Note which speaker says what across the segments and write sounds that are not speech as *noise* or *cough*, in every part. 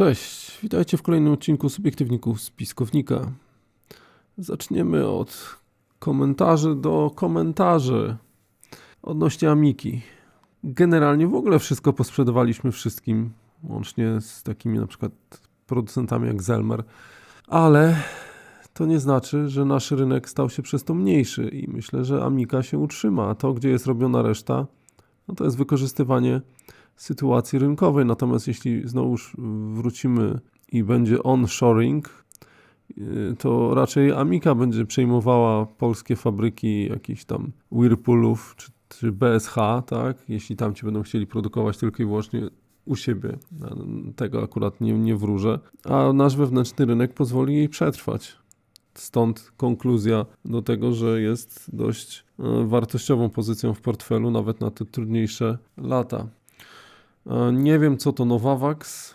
Speaker 1: Cześć, witajcie w kolejnym odcinku Subiektywników z Piskownika. Zaczniemy od komentarzy do komentarzy odnośnie Amiki. Generalnie w ogóle wszystko posprzedawaliśmy wszystkim, łącznie z takimi na przykład producentami jak Zelmer, ale to nie znaczy, że nasz rynek stał się przez to mniejszy i myślę, że Amika się utrzyma, a to, gdzie jest robiona reszta, no to jest wykorzystywanie sytuacji rynkowej. Natomiast jeśli znowuż wrócimy i będzie onshoring, y, to raczej Amika będzie przejmowała polskie fabryki jakichś tam Whirlpoolów czy, czy BSH, tak? Jeśli tam ci będą chcieli produkować tylko i wyłącznie u siebie. Tego akurat nie, nie wróżę. A nasz wewnętrzny rynek pozwoli jej przetrwać. Stąd konkluzja do tego, że jest dość e, wartościową pozycją w portfelu, nawet na te trudniejsze lata. E, nie wiem, co to Novavax.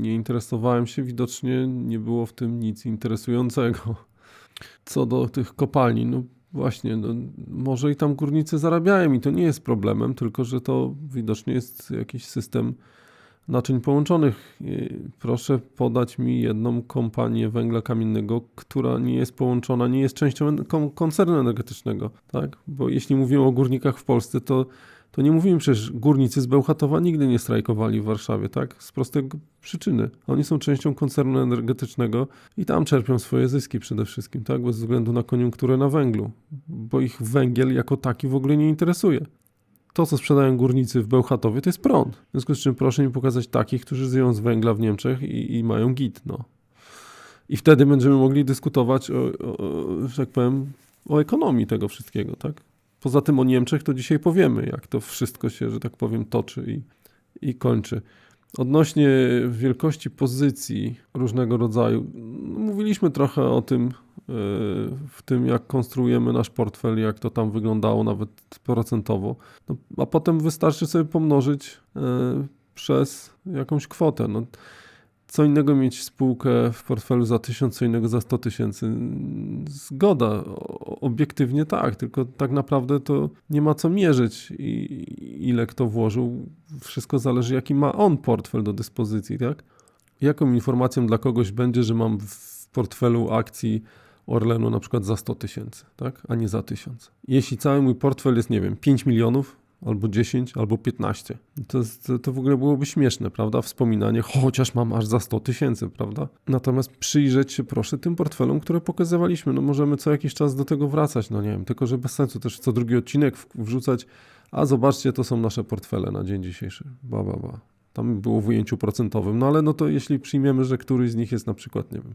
Speaker 1: Nie interesowałem się, widocznie nie było w tym nic interesującego. *laughs* Co do tych kopalni, no właśnie, no, może i tam górnicy zarabiają i to nie jest problemem, tylko że to widocznie jest jakiś system naczyń połączonych. Proszę podać mi jedną kompanię węgla kamiennego, która nie jest połączona, nie jest częścią koncernu energetycznego, tak? Bo jeśli mówimy o górnikach w Polsce, to to nie mówimy przecież, górnicy z Bełchatowa nigdy nie strajkowali w Warszawie, tak? Z prostej przyczyny. Oni są częścią koncernu energetycznego i tam czerpią swoje zyski przede wszystkim, tak? Bez względu na koniunkturę na węglu, bo ich węgiel jako taki w ogóle nie interesuje. To, co sprzedają górnicy w Bełchatowie, to jest prąd. W związku z czym proszę mi pokazać takich, którzy żyją z węgla w Niemczech i, i mają git, no. I wtedy będziemy mogli dyskutować o, o, że tak powiem, o ekonomii tego wszystkiego, tak? Poza tym o Niemczech to dzisiaj powiemy, jak to wszystko się, że tak powiem, toczy i, i kończy. Odnośnie wielkości pozycji różnego rodzaju, no mówiliśmy trochę o tym, e, w tym jak konstruujemy nasz portfel, jak to tam wyglądało nawet procentowo, no, a potem wystarczy sobie pomnożyć e, przez jakąś kwotę. No, co innego mieć spółkę w portfelu za tysiąc, co innego za 100 tysięcy. Zgoda, obiektywnie tak, tylko tak naprawdę to nie ma co mierzyć, i ile kto włożył. Wszystko zależy, jaki ma on portfel do dyspozycji, tak? Jaką informacją dla kogoś będzie, że mam w portfelu akcji Orlenu na przykład za 100 tysięcy, tak? a nie za 1000. Jeśli cały mój portfel jest, nie wiem, 5 milionów, albo 10, albo 15. To, to w ogóle byłoby śmieszne, prawda? Wspominanie, chociaż mam aż za 100 tysięcy, prawda? Natomiast przyjrzeć się proszę tym portfelom, które pokazywaliśmy. No możemy co jakiś czas do tego wracać, no nie wiem, tylko że bez sensu też co drugi odcinek wrzucać, a zobaczcie, to są nasze portfele na dzień dzisiejszy. Ba, ba, ba. Tam było w ujęciu procentowym, no ale no to jeśli przyjmiemy, że któryś z nich jest na przykład, nie wiem,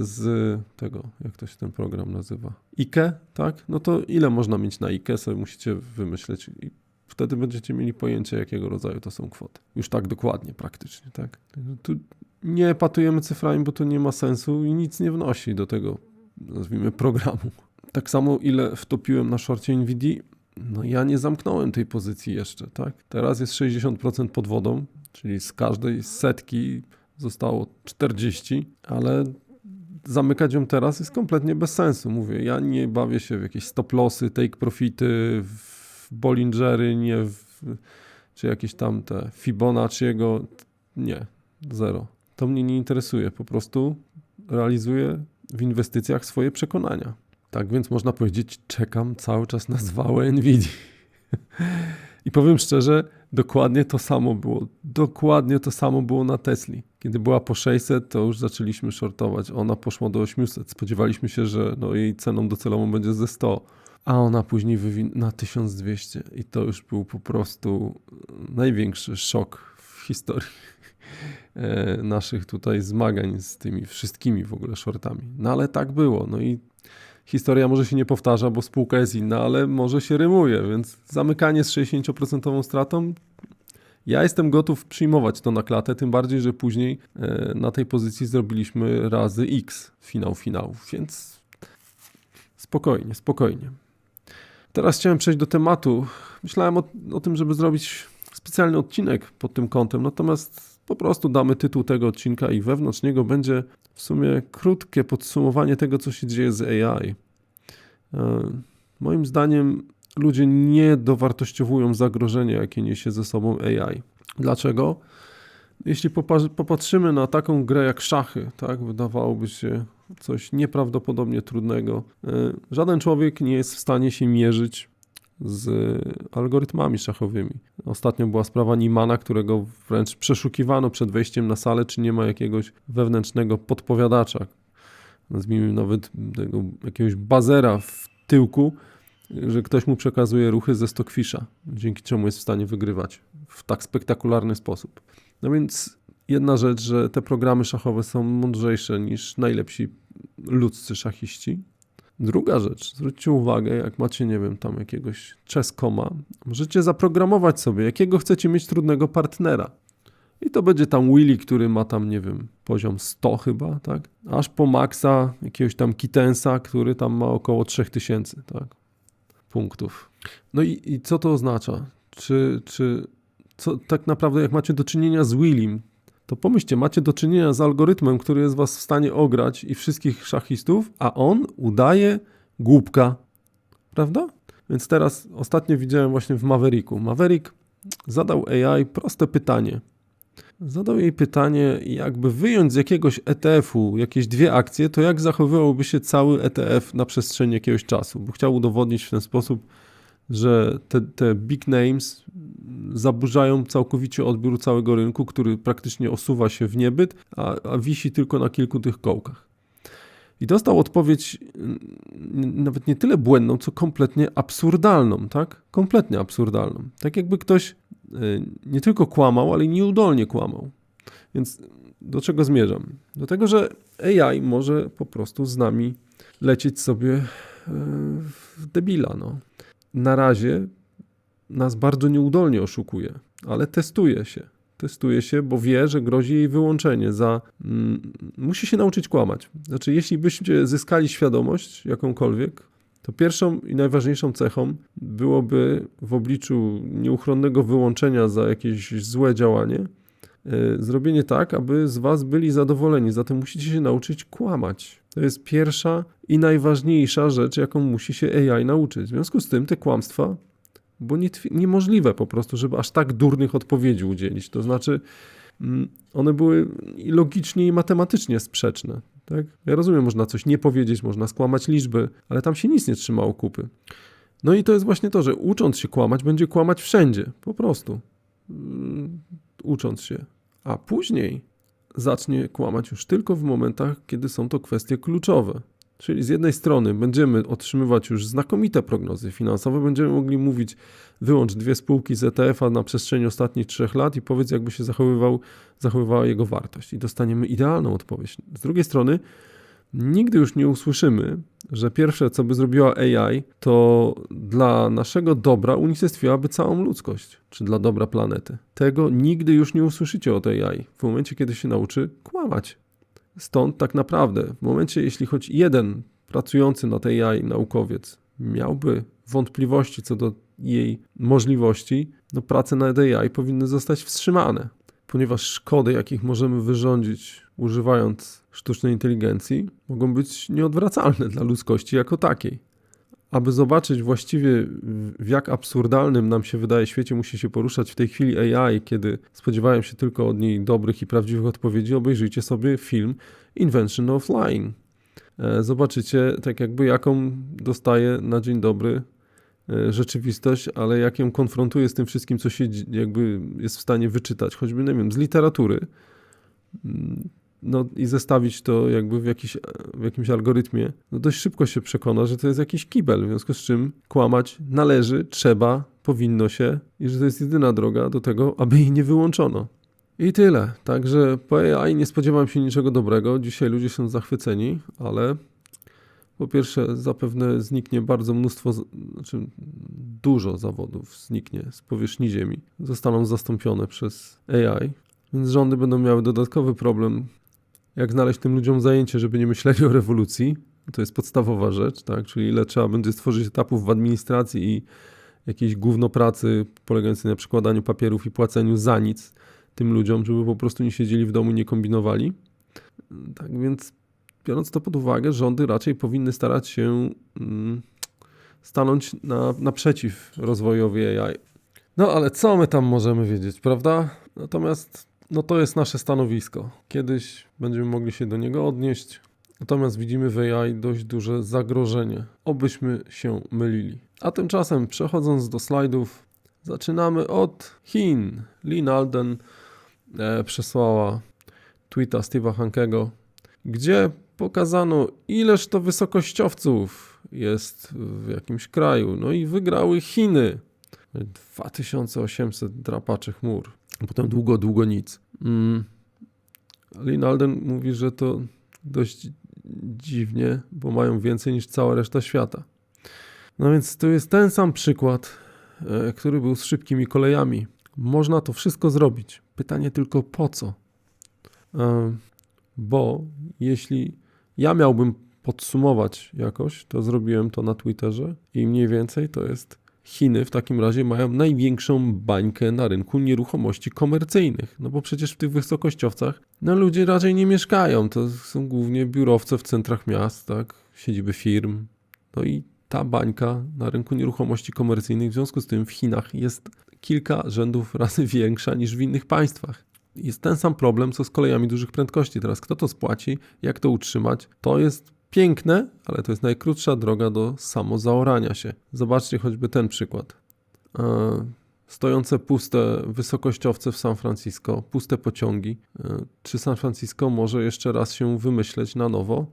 Speaker 1: z tego, jak to się ten program nazywa, IKE, tak? No to ile można mieć na IKE, sobie musicie wymyśleć i wtedy będziecie mieli pojęcie, jakiego rodzaju to są kwoty. Już tak dokładnie praktycznie, tak? Tu nie patujemy cyframi, bo to nie ma sensu i nic nie wnosi do tego, nazwijmy, programu. Tak samo ile wtopiłem na szorcie NVIDII, no ja nie zamknąłem tej pozycji jeszcze, tak? Teraz jest 60% pod wodą, czyli z każdej setki zostało 40, ale zamykać ją teraz jest kompletnie bez sensu. Mówię, ja nie bawię się w jakieś stop lossy, take profity, w Bollingery, nie w, czy jakieś tam te Fibonacciego. Nie, zero. To mnie nie interesuje. Po prostu realizuję w inwestycjach swoje przekonania. Tak więc można powiedzieć, czekam cały czas na zwałę Nvidia. *laughs* I powiem szczerze, dokładnie to samo było. Dokładnie to samo było na Tesli. Kiedy była po 600, to już zaczęliśmy shortować. Ona poszła do 800. Spodziewaliśmy się, że no, jej ceną docelową będzie ze 100, a ona później wywinęła na 1200. I to już był po prostu największy szok w historii *laughs* e, naszych tutaj zmagań z tymi wszystkimi w ogóle shortami. No ale tak było. No i historia może się nie powtarza, bo spółka jest inna, ale może się rymuje, więc zamykanie z 60% stratą ja jestem gotów przyjmować to na klatę, tym bardziej, że później e, na tej pozycji zrobiliśmy razy X finał finałów, więc spokojnie, spokojnie. Teraz chciałem przejść do tematu. Myślałem o, o tym, żeby zrobić specjalny odcinek pod tym kątem, natomiast po prostu damy tytuł tego odcinka i wewnątrz niego będzie w sumie krótkie podsumowanie tego, co się dzieje z AI. E, moim zdaniem ludzie nie dowartościowują zagrożenia, jakie niesie ze sobą AI. Dlaczego? Jeśli popa- popatrzymy na taką grę jak szachy, tak, wydawałoby się coś nieprawdopodobnie trudnego. E, Żaden człowiek nie jest w stanie się mierzyć z algorytmami szachowymi. Ostatnio była sprawa Nimana, którego wręcz przeszukiwano przed wejściem na salę, czy nie ma jakiegoś wewnętrznego podpowiadacza, nazwijmy nawet tego, jakiegoś bazera w tyłku, że ktoś mu przekazuje ruchy ze Stockfisha, dzięki czemu jest w stanie wygrywać w tak spektakularny sposób. No więc jedna rzecz, że te programy szachowe są mądrzejsze niż najlepsi ludzcy szachiści. Druga rzecz, zwróćcie uwagę, jak macie, nie wiem, tam jakiegoś chess.coma, możecie zaprogramować sobie, jakiego chcecie mieć trudnego partnera. I to będzie tam Willy, który ma tam, nie wiem, poziom 100 chyba, tak? Aż po maksa jakiegoś tam Kittensa, który tam ma około 3000, tak? Punktów. No i, i co to oznacza? Czy, czy co, tak naprawdę jak macie do czynienia z Willim, to pomyślcie, macie do czynienia z algorytmem, który jest was w stanie ograć i wszystkich szachistów, a on udaje głupka. Prawda? Więc teraz ostatnio widziałem właśnie w Mavericku. Maverick zadał AI proste pytanie. Zadał jej pytanie, jakby wyjąć z jakiegoś ETF-u jakieś dwie akcje, to jak zachowywałby się cały ETF na przestrzeni jakiegoś czasu? Bo chciał udowodnić w ten sposób, że te, te big names zaburzają całkowicie odbiór całego rynku, który praktycznie osuwa się w niebyt, a, a wisi tylko na kilku tych kołkach. I dostał odpowiedź nawet nie tyle błędną, co kompletnie absurdalną, tak? Kompletnie absurdalną. Tak jakby ktoś nie tylko kłamał, ale nieudolnie kłamał. Więc do czego zmierzam? Do tego, że AI może po prostu z nami lecieć sobie w debila. No. Na razie nas bardzo nieudolnie oszukuje, ale testuje się. Testuje się, bo wie, że grozi jej wyłączenie za. Mm, musi się nauczyć kłamać. Znaczy, jeśli byście zyskali świadomość jakąkolwiek, to pierwszą i najważniejszą cechą byłoby w obliczu nieuchronnego wyłączenia za jakieś złe działanie, zrobienie tak, aby z Was byli zadowoleni. Zatem musicie się nauczyć kłamać. To jest pierwsza i najważniejsza rzecz, jaką musi się AI nauczyć. W związku z tym te kłamstwa bo nie, niemożliwe po prostu, żeby aż tak durnych odpowiedzi udzielić. To znaczy, mm, one były i logicznie, i matematycznie sprzeczne. Tak? Ja rozumiem, można coś nie powiedzieć, można skłamać liczby, ale tam się nic nie trzymało kupy. No i to jest właśnie to, że ucząc się kłamać, będzie kłamać wszędzie, po prostu. Mm, ucząc się. A później zacznie kłamać już tylko w momentach, kiedy są to kwestie kluczowe. Czyli z jednej strony będziemy otrzymywać już znakomite prognozy finansowe, będziemy mogli mówić wyłącz dwie spółki z ETF-a na przestrzeni ostatnich trzech lat i powiedz jakby się zachowywał, zachowywała jego wartość i dostaniemy idealną odpowiedź. Z drugiej strony nigdy już nie usłyszymy, że pierwsze co by zrobiła AI to dla naszego dobra unicestwiłaby całą ludzkość, czy dla dobra planety. Tego nigdy już nie usłyszycie od AI w momencie kiedy się nauczy kłamać. Stąd tak naprawdę, w momencie, jeśli choć jeden pracujący na tej AI naukowiec miałby wątpliwości co do jej możliwości, no prace nad AI powinny zostać wstrzymane, ponieważ szkody, jakich możemy wyrządzić używając sztucznej inteligencji, mogą być nieodwracalne dla ludzkości jako takiej. Aby zobaczyć właściwie w jak absurdalnym nam się wydaje świecie musi się poruszać w tej chwili AI, kiedy spodziewają się tylko od niej dobrych i prawdziwych odpowiedzi, obejrzyjcie sobie film Invention of Lying. E, zobaczycie tak jakby jaką dostaje na dzień dobry rzeczywistość, ale jak ją konfrontuje z tym wszystkim, co się jakby jest w stanie wyczytać, choćby, nie wiem, z literatury, mm, no i zestawić to jakby w, jakiś, w jakimś algorytmie, no dość szybko się przekona, że to jest jakiś kibel, w związku z czym kłamać należy, trzeba, powinno się i że to jest jedyna droga do tego, aby jej nie wyłączono. I tyle. Także po AI nie spodziewam się niczego dobrego. Dzisiaj ludzie są zachwyceni, ale po pierwsze zapewne zniknie bardzo mnóstwo, znaczy dużo zawodów zniknie z powierzchni Ziemi. Zostaną zastąpione przez AI, więc rządy będą miały dodatkowy problem jak znaleźć tym ludziom zajęcie, żeby nie myśleli o rewolucji. To jest podstawowa rzecz, tak? Czyli ile trzeba będzie stworzyć etapów w administracji i jakiejś gówno pracy polegającej na przekładaniu papierów i płaceniu za nic tym ludziom, żeby po prostu nie siedzieli w domu i nie kombinowali. Tak więc biorąc to pod uwagę, rządy raczej powinny starać się mm, stanąć na, naprzeciw rozwojowi AI. No ale co my tam możemy wiedzieć, prawda? Natomiast No to jest nasze stanowisko. Kiedyś będziemy mogli się do niego odnieść. Natomiast widzimy w AI dość duże zagrożenie. Obyśmy się mylili. A tymczasem, przechodząc do slajdów, zaczynamy od Chin. Lin Alden e, przesłała tweeta Steve'a Hankego, gdzie pokazano, ileż to wysokościowców jest w jakimś kraju. No i wygrały Chiny. 2800 drapaczy chmur. Potem długo, długo nic. Mm. Lin Alden mówi, że to dość dziwnie, bo mają więcej niż cała reszta świata. No więc to jest ten sam przykład, e, który był z szybkimi kolejami. Można to wszystko zrobić. Pytanie tylko po co? E, bo jeśli ja miałbym podsumować jakoś, to zrobiłem to na Twitterze i mniej więcej to jest Chiny w takim razie mają największą bańkę na rynku nieruchomości komercyjnych. No bo przecież w tych wysokościowcach no ludzie raczej nie mieszkają. To są głównie biurowce w centrach miast, tak? Siedziby firm. No i ta bańka na rynku nieruchomości komercyjnych w związku z tym w Chinach jest kilka rzędów razy *laughs* większa niż w innych państwach. Jest ten sam problem, co z kolejami dużych prędkości. Teraz kto to spłaci, jak to utrzymać, to jest piękne, ale to jest najkrótsza droga do samozaorania się. Zobaczcie choćby ten przykład. E, stojące puste wysokościowce w San Francisco, puste pociągi. E, czy San Francisco może jeszcze raz się wymyśleć na nowo?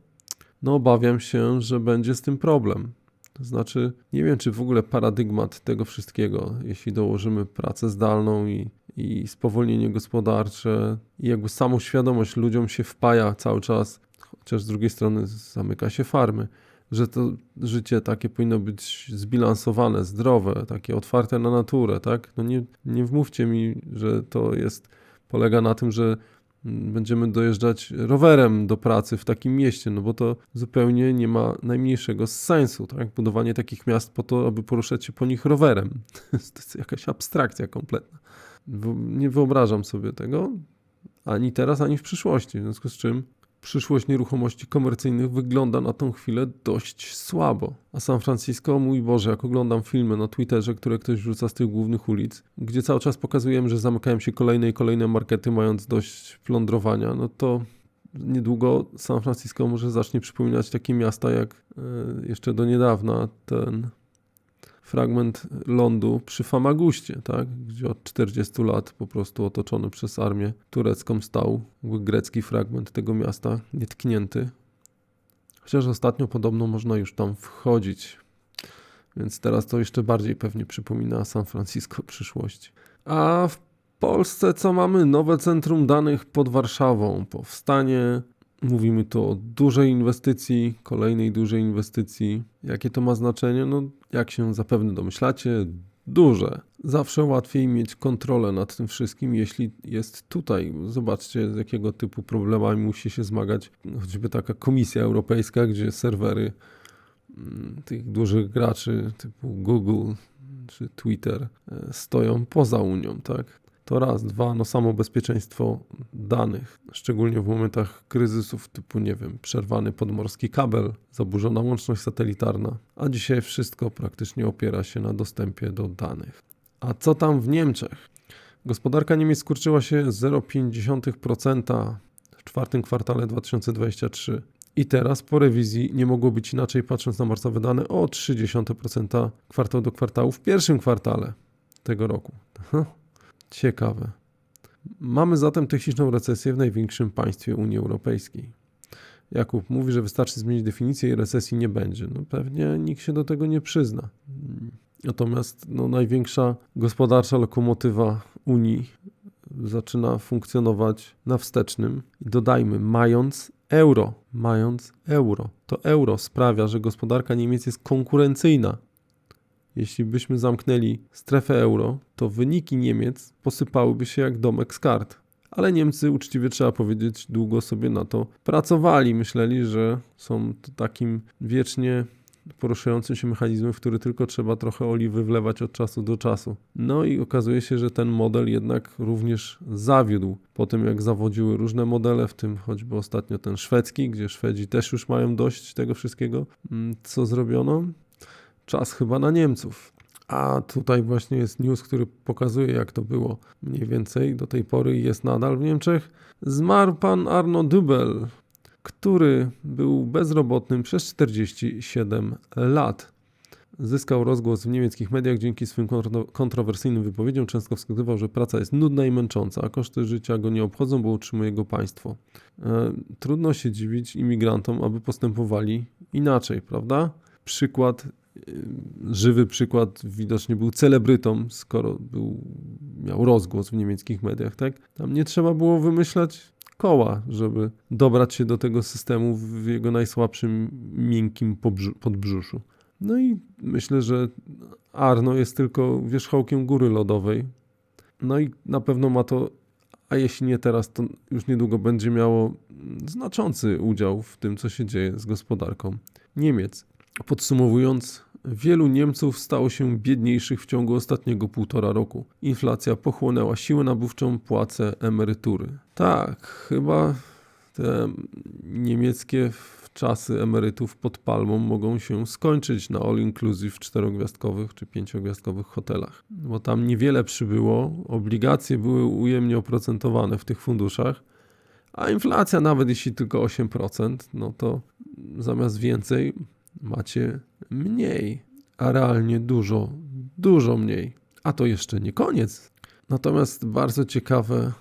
Speaker 1: No, obawiam się, że będzie z tym problem. To znaczy, nie wiem, czy w ogóle paradygmat tego wszystkiego, jeśli dołożymy pracę zdalną i, i spowolnienie gospodarcze, i jakby samą świadomość ludziom się wpaja cały czas, chociaż z drugiej strony zamyka się farmy, że to życie takie powinno być zbilansowane, zdrowe, takie otwarte na naturę, tak? No nie, nie wmówcie mi, że to jest, polega na tym, że będziemy dojeżdżać rowerem do pracy w takim mieście, no bo to zupełnie nie ma najmniejszego sensu, tak? Budowanie takich miast po to, aby poruszać się po nich rowerem. *laughs* To jest jakaś abstrakcja kompletna. Nie wyobrażam sobie tego ani teraz, ani w przyszłości, w związku z czym przyszłość nieruchomości komercyjnych wygląda na tą chwilę dość słabo. A San Francisco, mój Boże, jak oglądam filmy na Twitterze, które ktoś wrzuca z tych głównych ulic, gdzie cały czas pokazujemy, że zamykają się kolejne i kolejne markety, mając dość plądrowania, no to niedługo San Francisco może zacznie przypominać takie miasta jak e, jeszcze do niedawna ten fragment lądu przy Famaguście, tak? gdzie od 40 lat po prostu otoczony przez armię turecką stał grecki fragment tego miasta, nietknięty. Chociaż ostatnio podobno można już tam wchodzić, więc teraz to jeszcze bardziej pewnie przypomina San Francisco przyszłości. A w Polsce co mamy? Nowe centrum danych pod Warszawą. Powstanie Mówimy tu o dużej inwestycji, kolejnej dużej inwestycji. Jakie to ma znaczenie? No, jak się zapewne domyślacie, duże. Zawsze łatwiej mieć kontrolę nad tym wszystkim, jeśli jest tutaj. Zobaczcie, z jakiego typu problemami musi się zmagać choćby taka Komisja Europejska, gdzie serwery mm, tych dużych graczy typu Google czy Twitter e, stoją poza Unią, tak? To raz, dwa, no samo bezpieczeństwo danych, szczególnie w momentach kryzysów typu, nie wiem, przerwany podmorski kabel, zaburzona łączność satelitarna, a dzisiaj wszystko praktycznie opiera się na dostępie do danych. A co tam w Niemczech? Gospodarka Niemiec skurczyła się 0,5% w czwartym kwartale 2023. I teraz po rewizji nie mogło być inaczej, patrząc na marcowe dane, o 0,3% kwartał do kwartału w pierwszym kwartale tego roku. *laughs* Ciekawe. Mamy zatem techniczną recesję w największym państwie Unii Europejskiej. Jakub mówi, że wystarczy zmienić definicję i recesji nie będzie. No pewnie nikt się do tego nie przyzna. Natomiast no, największa gospodarcza lokomotywa Unii zaczyna funkcjonować na wstecznym. Dodajmy, mając euro, mając euro. To euro sprawia, że gospodarka Niemiec jest konkurencyjna jeśli byśmy zamknęli strefę euro, to wyniki Niemiec posypałyby się jak domek z kart. Ale Niemcy, uczciwie trzeba powiedzieć, długo sobie na to pracowali. Myśleli, że są takim wiecznie poruszającym się mechanizmem, w który tylko trzeba trochę oliwy wlewać od czasu do czasu. No i okazuje się, że ten model jednak również zawiódł. Po tym jak zawodziły różne modele, w tym choćby ostatnio ten szwedzki, gdzie Szwedzi też już mają dość tego wszystkiego, mm, co zrobiono, czas chyba na Niemców. A tutaj właśnie jest news, który pokazuje, jak to było mniej więcej do tej pory i jest nadal w Niemczech. Zmarł pan Arno Dubel, który był bezrobotnym przez 47 lat. Zyskał rozgłos w niemieckich mediach dzięki swym kontrowersyjnym wypowiedziom. Często wskazywał, że praca jest nudna i męcząca, a koszty życia go nie obchodzą, bo utrzymuje go państwo. E, trudno się dziwić imigrantom, aby postępowali inaczej, prawda? Przykład, żywy przykład, widocznie był celebrytą, skoro był, miał rozgłos w niemieckich mediach, tak? Tam nie trzeba było wymyślać koła, żeby dobrać się do tego systemu w jego najsłabszym, miękkim podbrzuszu. No i myślę, że Arno jest tylko wierzchołkiem góry lodowej. No i na pewno ma to, a jeśli nie teraz, to już niedługo będzie miało znaczący udział w tym, co się dzieje z gospodarką Niemiec. Podsumowując, wielu Niemców stało się biedniejszych w ciągu ostatniego półtora roku. Inflacja pochłonęła siłę nabywczą, płace, emerytury. Tak, chyba te niemieckie czasy emerytów pod palmą mogą się skończyć na all-inclusive czterogwiazdkowych czy pięciogwiazdkowych hotelach. Bo tam niewiele przybyło, obligacje były ujemnie oprocentowane w tych funduszach, a inflacja nawet jeśli tylko 8%, no to zamiast więcej macie mniej, a realnie dużo, dużo mniej. A to jeszcze nie koniec. Natomiast bardzo ciekawe,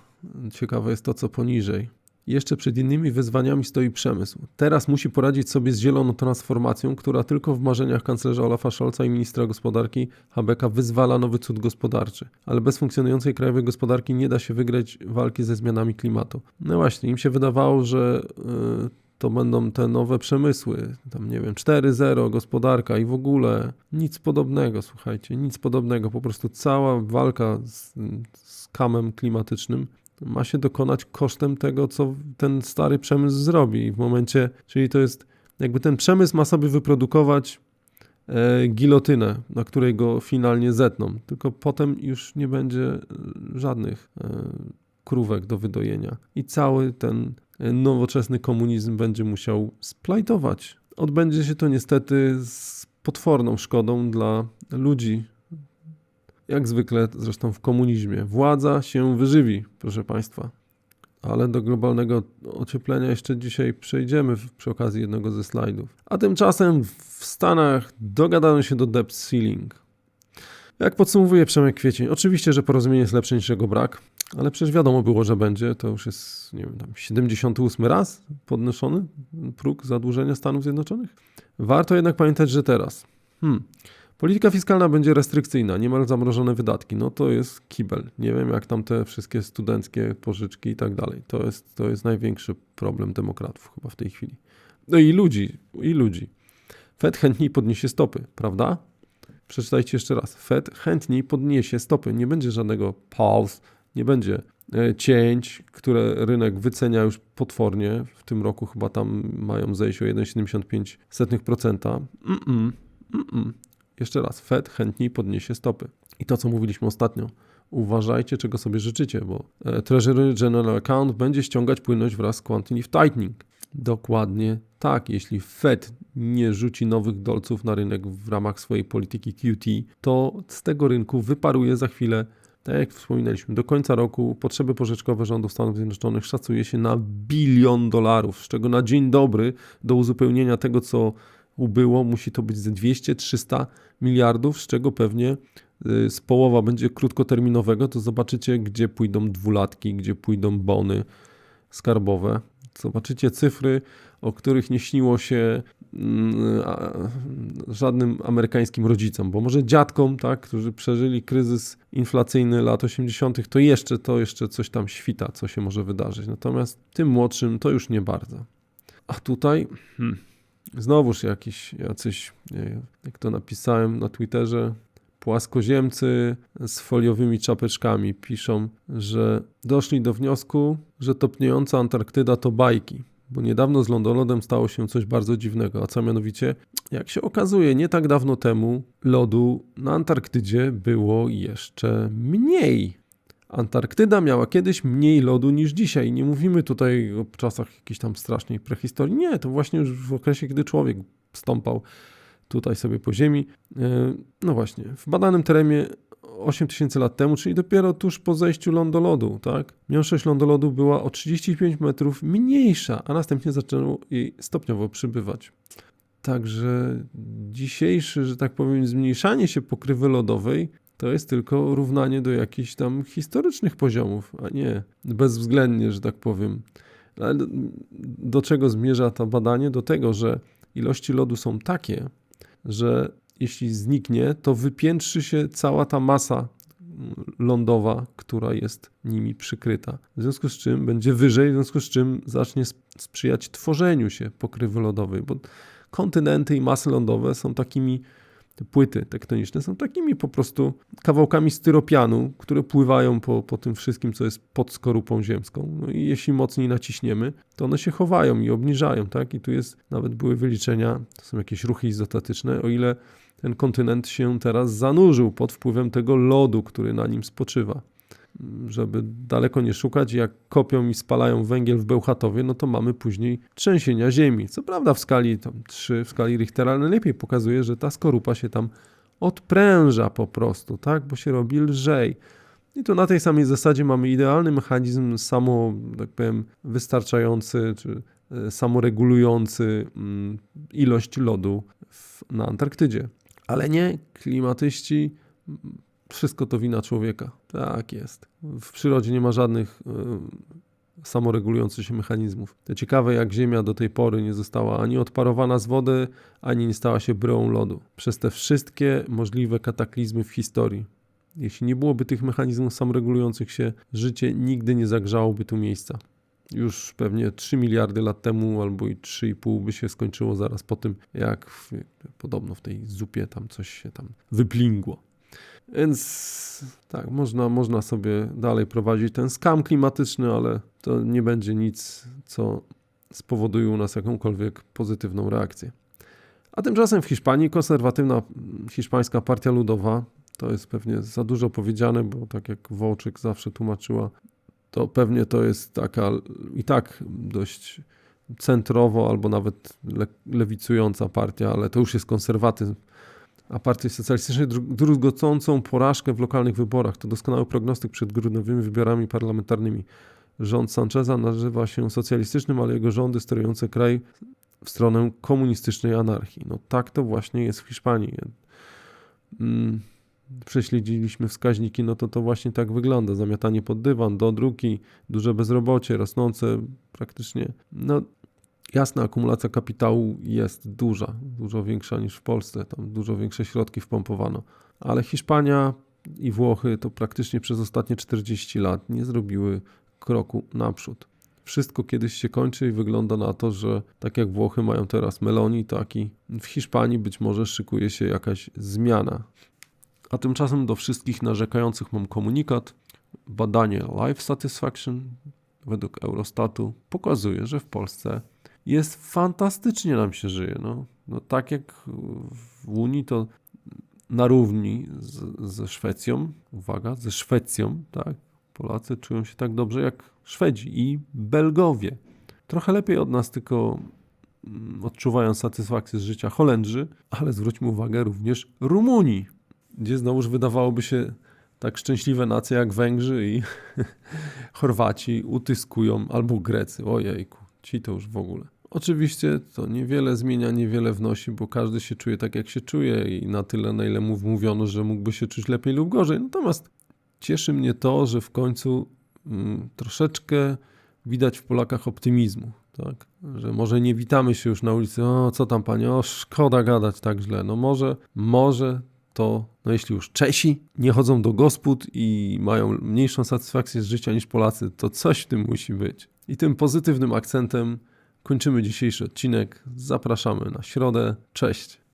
Speaker 1: ciekawe jest to, co poniżej. Jeszcze przed innymi wyzwaniami stoi przemysł. Teraz musi poradzić sobie z zieloną transformacją, która tylko w marzeniach kanclerza Olafa Scholza i ministra gospodarki Habeka wyzwala nowy cud gospodarczy. Ale bez funkcjonującej krajowej gospodarki nie da się wygrać walki ze zmianami klimatu. No właśnie, im się wydawało, że yy, to będą te nowe przemysły, tam nie wiem, 4.0, gospodarka i w ogóle nic podobnego, słuchajcie, nic podobnego. Po prostu cała walka z, z kamem klimatycznym ma się dokonać kosztem tego, co ten stary przemysł zrobi. W momencie, czyli to jest jakby ten przemysł ma sobie wyprodukować e, gilotynę, na której go finalnie zetną. Tylko potem już nie będzie e, żadnych e, krówek do wydojenia. I cały ten nowoczesny komunizm będzie musiał splajtować. Odbędzie się to niestety z potworną szkodą dla ludzi jak zwykle zresztą w komunizmie. Władza się wyżywi, proszę Państwa. Ale do globalnego ocieplenia jeszcze dzisiaj przejdziemy przy okazji jednego ze slajdów. A tymczasem w Stanach dogadano się do debt ceiling. Jak podsumowuje Przemek Kwiecień, oczywiście, że porozumienie jest lepsze niż jego brak, ale przecież wiadomo było, że będzie. To już jest, nie wiem, tam 78 raz podnoszony próg zadłużenia Stanów Zjednoczonych. Warto jednak pamiętać, że teraz. Hmm, Polityka fiskalna będzie restrykcyjna, niemal zamrożone wydatki. No to jest kibel. Nie wiem, jak tam te wszystkie studenckie pożyczki i tak dalej. To jest, to jest największy problem demokratów chyba w tej chwili. No i ludzi, i ludzi. Fed chętniej podniesie stopy, prawda? Przeczytajcie jeszcze raz. Fed chętniej podniesie stopy. Nie będzie żadnego pause, nie będzie e, cięć, które rynek wycenia już potwornie. W tym roku chyba tam mają zejść o 1,75%. Mm-mm, mm-mm. Jeszcze raz, Fed chętniej podniesie stopy. I to, co mówiliśmy ostatnio, uważajcie, czego sobie życzycie, bo e, Treasury General Account będzie ściągać płynność wraz z Quantitative Tightening. Dokładnie tak. Jeśli Fed nie rzuci nowych dolców na rynek w ramach swojej polityki QT, to z tego rynku wyparuje za chwilę tak jak wspominaliśmy, do końca roku potrzeby pożyczkowe rządu Stanów Zjednoczonych szacuje się na bilion dolarów, z czego na dzień dobry do uzupełnienia tego, co ubyło, musi to być ze 200-300 miliardów, z czego pewnie y, z połowa będzie krótkoterminowego, to zobaczycie, gdzie pójdą dwulatki, gdzie pójdą bony skarbowe. Zobaczycie cyfry, o których nie śniło się żadnym amerykańskim rodzicom, bo może dziadkom, tak, którzy przeżyli kryzys inflacyjny lat 80., to jeszcze to jeszcze coś tam świta, co się może wydarzyć. Natomiast tym młodszym to już nie bardzo. A tutaj hmm, Znowuż jakiś, jacyś, jak to napisałem na Twitterze, płaskoziemcy z foliowymi czapeczkami piszą, że doszli do wniosku, że topniejąca Antarktyda to bajki, bo niedawno z lądolodem stało się coś bardzo dziwnego, a co mianowicie, jak się okazuje, nie tak dawno temu lodu na Antarktydzie było jeszcze mniej. Antarktyda miała kiedyś mniej lodu niż dzisiaj. Nie mówimy tutaj o czasach jakiejś tam strasznej prehistorii. Nie, to właśnie już w okresie, kiedy człowiek stąpał tutaj sobie po ziemi. E, No właśnie, w badanym terenie 8000 lat temu, czyli dopiero tuż po zejściu lądolodu, tak? Miąższość lądolodu była o 35 metrów mniejsza, a następnie zaczęło jej stopniowo przybywać. Także dzisiejsze, że tak powiem, zmniejszanie się pokrywy lodowej to jest tylko równanie do jakichś tam historycznych poziomów, a nie bezwzględnie, że tak powiem. Ale do czego zmierza to badanie? Do tego, że ilości lodu są takie, że jeśli zniknie, to wypiętrzy się cała ta masa lądowa, która jest nimi przykryta. W związku z czym będzie wyżej, w związku z czym zacznie sprzyjać tworzeniu się pokrywy lodowej, bo kontynenty i masy lądowe są takimi, te płyty tektoniczne są takimi po prostu kawałkami styropianu, które pływają po, po tym wszystkim, co jest pod skorupą ziemską. No i jeśli mocniej naciśniemy, to one się chowają i obniżają, tak? I tu jest, nawet były wyliczenia, to są jakieś ruchy izotatyczne, o ile ten kontynent się teraz zanurzył pod wpływem tego lodu, który na nim spoczywa. Żeby daleko nie szukać, jak kopią i spalają węgiel w Bełchatowie, no to mamy później trzęsienia ziemi. Co prawda w skali tam 3, w skali Richtera, ale pokazuje, że ta skorupa się tam odpręża po prostu, tak, bo się robi lżej. I tu na tej samej zasadzie mamy idealny mechanizm samo, tak powiem, wystarczający, czy e, samoregulujący mm, ilość lodu w, na Antarktydzie. Ale nie, klimatyści, wszystko to wina człowieka. Tak jest. W przyrodzie nie ma żadnych y, samoregulujących się mechanizmów. To ciekawe, jak Ziemia do tej pory nie została ani odparowana z wody, ani nie stała się bryłą lodu. Przez te wszystkie możliwe kataklizmy w historii. Jeśli nie byłoby tych mechanizmów samoregulujących się, życie nigdy nie zagrzałoby tu miejsca już pewnie 3 miliardy lat temu, albo i 3,5 by się skończyło zaraz po tym, jak w, podobno w tej zupie tam coś się tam wyplingło. Więc tak, można, można sobie dalej prowadzić ten skam klimatyczny, ale to nie będzie nic, co spowoduje u nas jakąkolwiek pozytywną reakcję. A tymczasem w Hiszpanii konserwatywna hiszpańska partia ludowa, to jest pewnie za dużo powiedziane, bo tak jak Wołczyk zawsze tłumaczyła, to pewnie to jest taka i tak dość centrowo albo nawet le lewicująca partia, ale to już jest konserwatyzm. A partii socjalistycznej druzgocącą porażkę w lokalnych wyborach to doskonały prognostyk przed grudniowymi wyborami parlamentarnymi. Rząd Sancheza nazywa się socjalistycznym, ale jego rządy sterujące kraj w stronę komunistycznej anarchii. No tak to właśnie jest w Hiszpanii. Mm prześledziliśmy wskaźniki, no to to właśnie tak wygląda. Zamiatanie pod dywan, do druki, duże bezrobocie, rosnące praktycznie. No jasna akumulacja kapitału jest duża, dużo większa niż w Polsce, tam dużo większe środki wpompowano. Ale Hiszpania i Włochy to praktycznie przez ostatnie 40 lat nie zrobiły kroku naprzód. Wszystko kiedyś się kończy i wygląda na to, że tak jak Włochy mają teraz Meloni, tak i w Hiszpanii być może szykuje się jakaś zmiana. A tymczasem do wszystkich narzekających mam komunikat. Badanie Life Satisfaction według Eurostatu pokazuje, że w Polsce jest fantastycznie nam się żyje. No, no tak jak w Unii to na równi z, ze Szwecją, uwaga, ze Szwecją, tak, Polacy czują się tak dobrze jak Szwedzi i Belgowie. Trochę lepiej od nas, tylko mm, odczuwają satysfakcję z życia Holendrzy, ale zwróćmy uwagę również Rumunii gdzie znowuż wydawałoby się tak szczęśliwe nacje jak Węgrzy i *laughs* Chorwaci utyskują, albo Grecy, ojejku, ci to już w ogóle. Oczywiście to niewiele zmienia, niewiele wnosi, bo każdy się czuje tak, jak się czuje i na tyle, na ile mu wmówiono, że mógłby się czuć lepiej lub gorzej. Natomiast cieszy mnie to, że w końcu mm, troszeczkę widać w Polakach optymizmu, tak? Że może nie witamy się już na ulicy, o co tam panie, o szkoda gadać tak źle. No może, może to no jeśli już Czesi nie chodzą do gospod i mają mniejszą satysfakcję z życia niż Polacy, to coś w tym musi być. I tym pozytywnym akcentem kończymy dzisiejszy odcinek. Zapraszamy na środę. Cześć.